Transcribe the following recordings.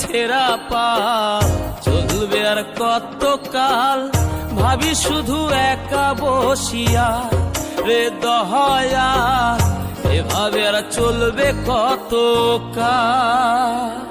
ছেঁড়া পা। চলবে আর কতকাল? ভাবি শুধু একা বসিয়া রে দহয়া। এভাবে আর চলবে কত কাল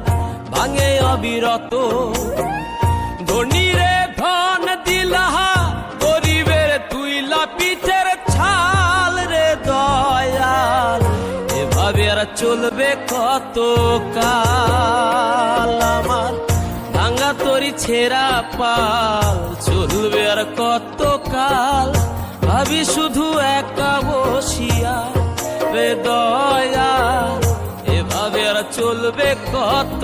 ভাঙে অবিরত। ধনীরে ধন দিলাহা, গরিবের তুইলা পিঠের ছাল রে দয়াল। এভাবে আর চলবে কত কাল? আমার ভাঙ্গা তরি ছেঁড়া পাল, চলবে আর কত কাল? ভাবি শুধু একা বসিয়া রে আর চলবে কত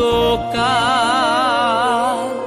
কাল?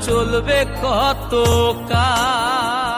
চলবে কত কাল?